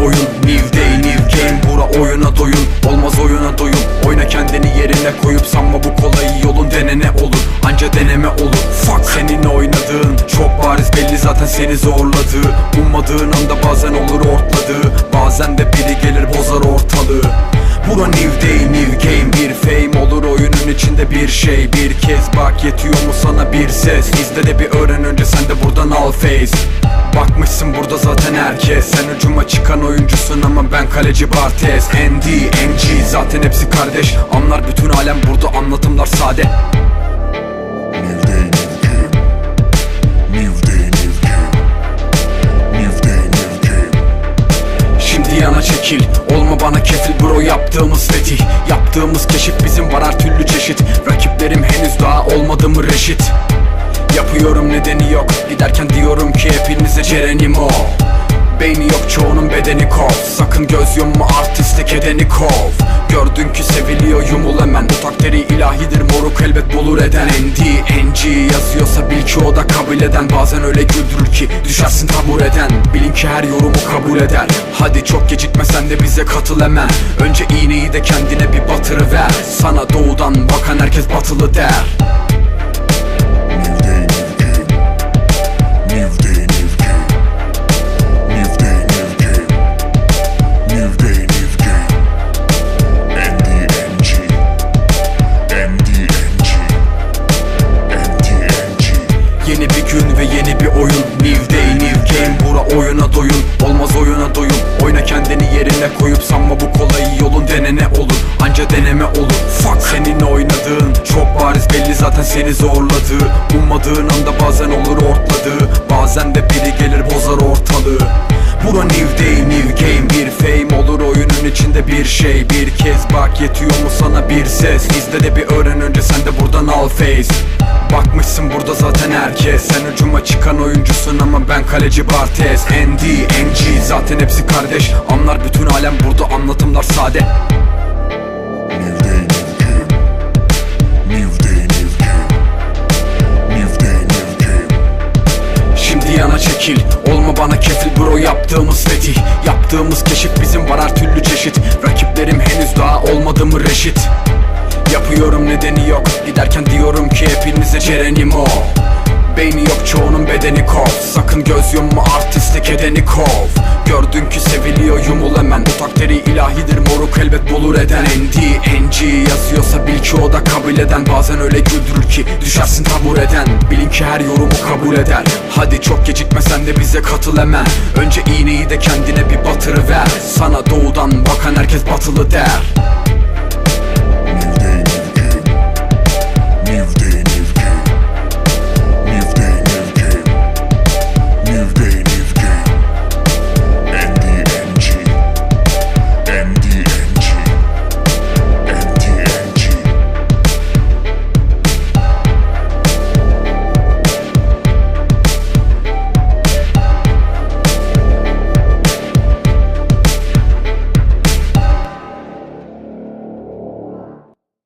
oyun. New day new game Bura oyuna doyun. Olmaz oyuna doyum. Oyna kendini yerine koyup Sanma bu kolay yolun denene olur. Anca deneme olur. Fuck. Senin oynadığın Çok bariz belli zaten seni zorladı. Ummadığın anda bazen olur ortladığı Bazen de biri gelir bozar ortalığı. Bura new içinde bir şey Bir kez. Bak yetiyor mu sana bir ses? İzle de bir öğren önce sen de buradan al face. Bakmışsın burada zaten herkes. Sen hücuma çıkan oyuncusun ama ben kaleci Bartes. ND, NG zaten hepsi kardeş. Anlar bütün alem burada anlatımlar sade yana çekil. Olma bana kefil bro yaptığımız fetih. Yaptığımız keşif bizim var her türlü çeşit. Rakiplerim henüz daha olmadı mı reşit? Yapıyorum nedeni yok. Giderken diyorum ki hepinize Ceren'im o. Beyni yok çoğunun bedeni kov. Sakın göz yumma artistik edeni kov. Gördün ki seviliyor yumul hemen. Bu takdiri ilahidir moruk elbet bulur eden ND, NG yazıyorsa bil ki o da kabul eden. Bazen öyle güldürür ki düşersin tabureden Bilin ki her yorumu kabul eder Hadi çok gecikmesen de bize katıl hemen. Önce iğneyi de kendine bir batırıver. Sana doğudan bakan herkes batılı der yerine koyup Sanma bu kolay yolun denene olur. Anca deneme olur. Fuck. Senin oynadığın Çok bariz belli zaten seni zorladı. Ummadığın anda bazen olur ortladığı Bazen de biri gelir bozar ortalığı. Bura new day new game. Bir fame olur oyunun içinde bir şey Bir kez bak yetiyor mu sana bir ses? İzle de bir öğren önce sen de buradan al face. Bakmışsın burada zaten herkes. Sen hücuma çıkan oyuncusun ama ben kaleci Bartes. ND, NG zaten hepsi kardeş. Anlar bütün alem burada anlatımlar sade. Çekil. Olma bana kefil bro yaptığımız fetih. Yaptığımız keşif bizim var her türlü çeşit daha olmadı mı reşit? Yapıyorum nedeni yok. Giderken diyorum ki hepinize Ceren'im o Beyni yok çoğunun bedeni kov. Sakın göz yumma artistik edeni kov. Gördün ki seviliyor yumul hemen. Bu takdiri ilahidir moruk elbet bulur eden. ND, yazıyorsa bil ki o da kabul eden. Bazen öyle güldürür ki düşersin tabureden Bilin ki her yorumu kabul eder. Hadi çok gecikmesen de bize katıl hemen. Önce iğneyi de kendine bir batırıver. Sana doğudan bakan herkes batılı der